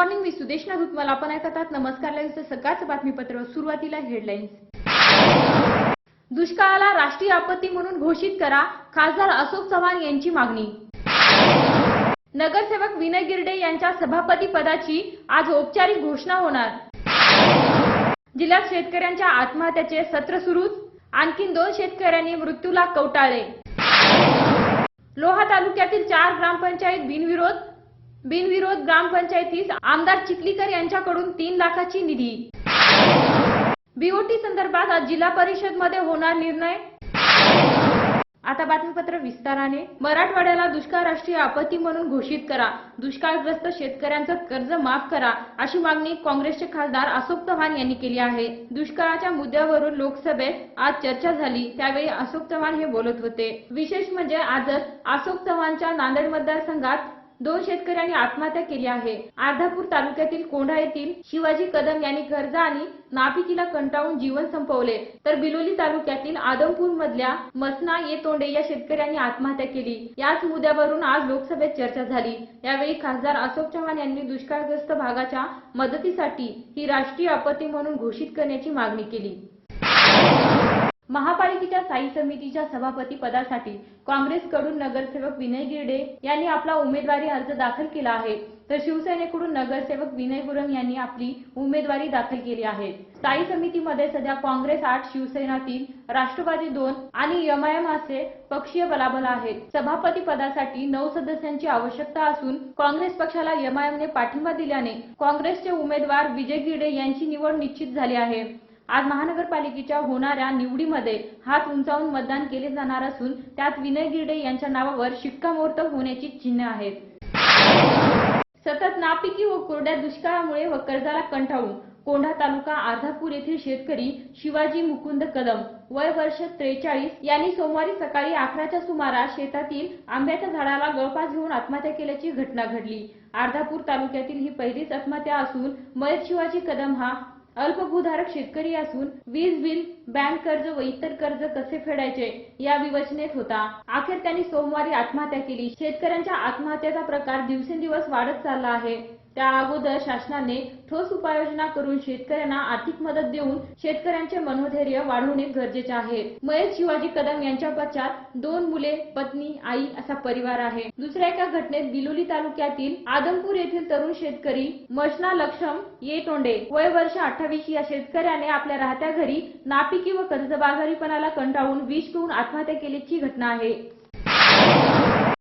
Morning मी सुदेश नागुत मला आपण ऐकत आहात नमस्कार लाईव्हचं सकाळचं बातमीपत्र. सुरुवातीला हेडलाईन्स दुष्काळाला राष्ट्रीय आपत्ती म्हणून घोषित करा. खासदार अशोक चव्हाण यांची मागणी. नगरसेवक विनय गिरडे यांच्या सभापती पदाची आज औपचारिक घोषणा होणार. जिल्ह्यात शेतकऱ्यांच्या आत्महत्याचे सत्र सुरूच. आणखीन दोन शेतकऱ्यांनी मृत्यूला कवटाळले लोहा तालुक्यातील चार ग्रामपंचायत बिनविरोध बिनविरोध ग्रामपंचायतीस आमदार चिखलीकर यांच्याकडून तीन लाखाची निधी. बीओटी संदर्भात आज जिल्हा परिषदमध्ये होणार निर्णय. आता बातमीपत्र विस्ताराने. मराठवाड्याला दुष्काळ राष्ट्रीय आपत्ती म्हणून घोषित करा. दुष्काळग्रस्त शेतकऱ्यांचं कर्ज माफ करा अशी मागणी काँग्रेसचे खासदार अशोक चव्हाण यांनी केली आहे. दुष्काळाच्या मुद्द्यावरून लोकसभेत आज चर्चा झाली त्यावेळी अशोक चव्हाण हे बोलत होते. विशेष म्हणजे आजच अशोक चव्हाणच्या नांदेड मतदारसंघात दोन शेतकऱ्यांनी आत्महत्या केली आहे. अर्धापूर तालुक्यातील कोंढा येथील शिवाजी कदम यांनी कर्ज आणि नापिकीला कंटाळून जीवन संपवले. तर बिलोली तालुक्यातील आदमपूर मधल्या मसना येतोंडे या शेतकऱ्यांनी आत्महत्या केली. याच मुद्द्यावरून आज लोकसभेत चर्चा झाली. यावेळी खासदार अशोक चव्हाण यांनी दुष्काळग्रस्त भागाच्या मदतीसाठी ही राष्ट्रीय आपत्ती म्हणून घोषित करण्याची मागणी केली. महापालिकेच्या स्थायी समितीच्या सभापती पदासाठी काँग्रेसकडून नगरसेवक विनय गिरडे यांनी आपला उमेदवारी अर्ज दाखल केला आहे. तर शिवसेनेकडून नगरसेवक विनय गुरम यांनी आपली उमेदवारी दाखल केली आहे. स्थायी समितीमध्ये सध्या काँग्रेस आठ शिवसेना तीन राष्ट्रवादी दोन आणि एमआयएम असे पक्षीय बलाबल आहेत. सभापती पदासाठी नऊ सदस्यांची आवश्यकता असून काँग्रेस पक्षाला एमआयएमने पाठिंबा दिल्याने काँग्रेसचे उमेदवार विजय गिरडे यांची निवड निश्चित झाली आहे. आज महानगरपालिकेच्या होणाऱ्या निवडीमध्ये हात उंचावून मतदान केले जाणार असून त्यात विनय गिरडे यांच्या नावावर शिक्कामोर्तब होण्याची चिन्ह आहेत. सतत नापिकी व कोरड्या दुष्काळामुळे व कर्जाला कंटाळून कोंढा तालुका अर्धापूर येथील शेतकरी शिवाजी मुकुंद कदम वय वर्ष त्रेचाळीस यांनी सोमवारी सकाळी अकराच्या सुमारास शेतातील आंब्याच्या झाडाला गळपास घेऊन आत्महत्या केल्याची घटना घडली. अर्धापूर तालुक्यातील ही पहिलीच आत्महत्या असून मयत शिवाजी कदम हा अल्पभूधारक शेतकरी असून वीज बिल बँक कर्ज व इतर कर्ज कसे फेडायचे या विवचनेत होता. अखेर त्यांनी सोमवारी आत्महत्या केली. शेतकऱ्यांच्या आत्महत्येचा प्रकार दिवसेंदिवस वाढत चालला आहे. त्या अगोदर शासनाने ठोस उपाययोजना करून शेतकऱ्यांना आर्थिक मदत देऊन शेतकऱ्यांचे मनोधैर्य वाढवणे गरजेचे आहे. मयत शिवाजी कदम यांच्या पश्चात दोन मुले पत्नी आई असा परिवार आहे. दुसऱ्या एका घटनेत बिलोली तालुक्यातील आदमपूर येथील तरुण शेतकरी मशना लक्षम येतोंडे वय वर्ष अठ्ठावीस या शेतकऱ्याने आपल्या राहत्या घरी नापिकी व कर्जबाजारीपणाला कंटाळून विष पिऊन आत्महत्या केल्याची घटना आहे.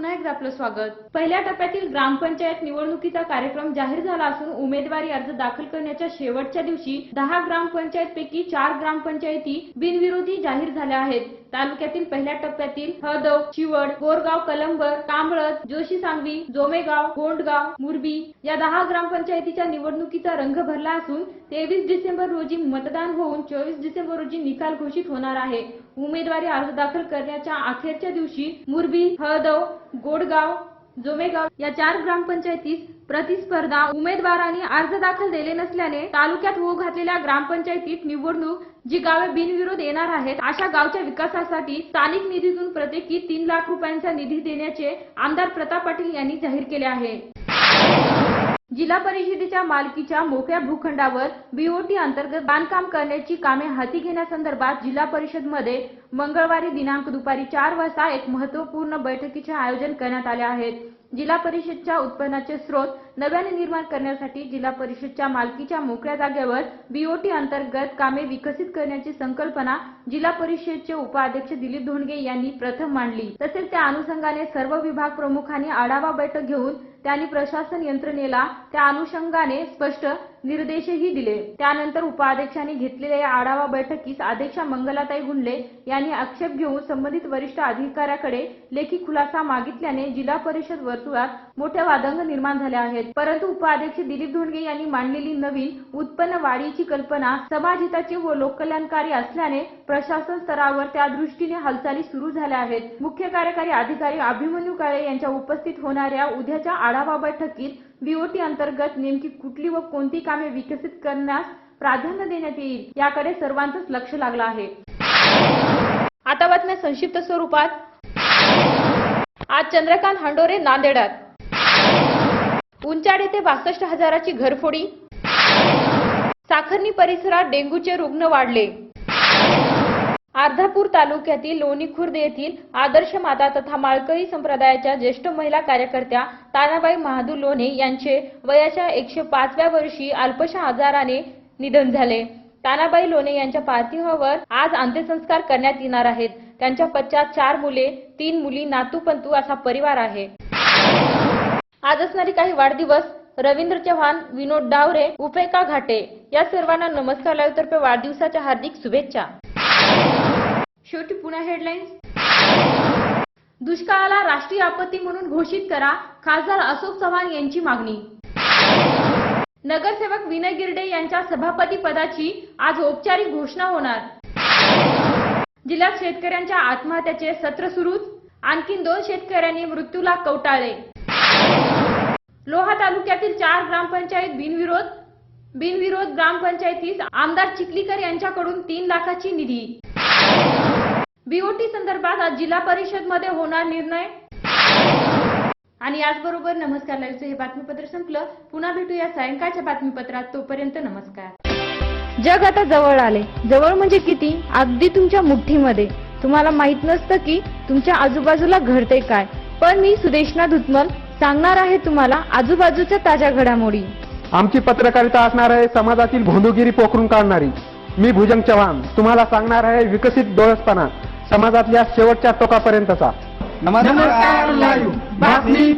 पुन्हा एकदा आपलं स्वागत. पहिल्या टप्प्यातील ग्रामपंचायत निवडणुकीचा कार्यक्रम जाहीर झाला असून उमेदवारी अर्ज दाखल करण्याच्या शेवटच्या दिवशी दहा ग्रामपंचायत पैकी चार ग्रामपंचायती बिनविरोधी जाहीर झाल्या आहेत. तालुक्यातील पहिल्या टप्प्यातील हदव चिवड गोरगाव कलंबर कांबळत जोशी सांगवी जोमेगाव गोंडगाव मुरबी या दहा ग्रामपंचायतीच्या निवडणुकीचा रंग भरला असून तेवीस डिसेंबर रोजी मतदान होऊन चोवीस डिसेंबर रोजी निकाल घोषित होणार आहे. उमेदवारी अर्ज दाखल करण्याच्या अखेरच्या दिवशी मुरबी हळदव गोडगाव जोमेगाव या चार ग्रामपंचायतीत प्रतिस्पर्धा उमेदवारांनी अर्ज दाखल दिले नसल्याने तालुक्यात होऊ घातलेल्या ग्रामपंचायतीत निवडणूक जी गावे बिनविरोध येणार आहेत अशा गावच्या विकासासाठी स्थानिक निधीतून प्रत्येकी तीन लाख रुपयांचा निधी देण्याचे आमदार प्रताप पाटील यांनी जाहीर केले आहे. जिल्हा परिषदेच्या मालकीच्या मोकळ्या भूखंडावर बीओटी अंतर्गत बांधकाम करण्याची कामे हाती घेण्यासंदर्भात जिल्हा परिषदमध्ये मंगळवारी दिनांक दुपारी चार वाजता एक महत्त्वपूर्ण बैठकीचे आयोजन करण्यात आले आहेत जिल्हा परिषदच्या उत्पन्नाचे स्रोत नव्याने निर्माण करण्यासाठी जिल्हा परिषदच्या मालकीच्या मोकळ्या जागेवर बीओटी अंतर्गत कामे विकसित करण्याची संकल्पना जिल्हा परिषदचे उपाध्यक्ष दिलीप धोंडगे यांनी प्रथम मांडली. तसेच त्या अनुषंगाने सर्व विभाग प्रमुखांनी आढावा बैठक घेऊन त्यांनी प्रशासन यंत्रणेला त्या अनुषंगाने स्पष्ट निर्देशही दिले. त्यानंतर उपाध्यक्षांनी घेतलेल्या या आढावा बैठकीस अध्यक्षा मंगलाताई गुंडले यांनी आक्षेप घेऊन संबंधित वरिष्ठ अधिकाऱ्याकडे लेखी खुलासा मागितल्याने जिल्हा परिषद वर्तुळात मोठे वादंग निर्माण झाले आहेत. परंतु उपाध्यक्ष दिलीप धोंडगे यांनी मांडलेली नवीन उत्पन्न वाढीची कल्पना समाजहिताची व लोककल्याणकारी असल्याने प्रशासन स्तरावर त्या दृष्टीने हालचाली सुरू झाल्या आहेत. मुख्य कार्यकारी अधिकारी अभिमन्यू काळे यांच्या उपस्थित होणाऱ्या उद्याच्या आढावा बैठकीत बीओटी अंतर्गत नेमकी कुठली व कोणती कामे विकसित करण्यास प्राधान्य देण्यात येईल याकडे सर्वांचंच लक्ष लागलं आहे. आता बातम्या संक्षिप्त स्वरूपात. आज चंद्रकांत हांडोरे नांदेडात. उंचाडे ते बासष्ट हजाराची घरफोडी. साखरनी परिसरात डेंग्यूचे रुग्ण वाढले. अर्धापूर तालुक्यातील लोणी खुर्द येथील आदर्श माता तथा माळकरी संप्रदायाच्या ज्येष्ठ महिला कार्यकर्त्या तानाबाई महादूर लोणे यांचे वयाच्या एकशे पाचव्या वर्षी अल्पशा आजाराने निधन झाले. तानाबाई लोणे यांच्या पार्थिवावर आज अंत्यसंस्कार करण्यात येणार आहेत. त्यांच्या पश्चात चार मुले तीन मुली नातू पंतू असा परिवार आहे. आज असणारे काही वाढदिवस रवींद्र चव्हाण विनोद डावरे उपेका घाटे या सर्वांना नमस्कार लाईव्हतर्फे वाढदिवसाच्या हार्दिक शुभेच्छा. शेवटी पुन्हा हेडलाईन्स दुष्काळाला राष्ट्रीय आपत्ती म्हणून घोषित करा खासदार अशोक चव्हाण यांची मागणी. नगरसेवक विनय गिरडे यांच्या सभापती पदाची आज औपचारिक घोषणा होणार. जिल्ह्यात शेतकऱ्यांच्या आत्महत्याचे सत्र सुरूच आणखीन दोन शेतकऱ्यांनी मृत्यूला कवटाळले लोहा तालुक्यातील चार ग्रामपंचायत बिनविरोध बिनविरोध ग्रामपंचायतीस आमदार चिखलीकर यांच्याकडून तीन लाखाची निधी. बीओटी संदर्भात आज जिल्हा परिषदमध्ये होणार निर्णय. आणि याचबरोबर नमस्कार लाईव्हचं हे बातमीपत्र संपलं. पुन्हा भेटूया सायंकाळच्या बातमीपत्रात. तोपर्यंत नमस्कार. जग आता जवळ आले. जवळ म्हणजे किती? अगदी तुमच्या मुठ्ठीमध्ये तुम्हाला माहीत नसतं की तुमच्या आजूबाजूला घडते काय. पण मी सुदेशना धुतमल सांगणार आहे तुम्हाला आजूबाजूच्या ताज्या घडामोडी. आमची पत्रकारिता असणार आहे समाजातील भोंदूगिरी पोखरून काढणारी. मी भुजंग चव्हाण. तुम्हाला सांगणार आहे विकसित डोळसपणा. समाजातल्या शेवटच्या टोकापर्यंतचा. नमस्कार बातमी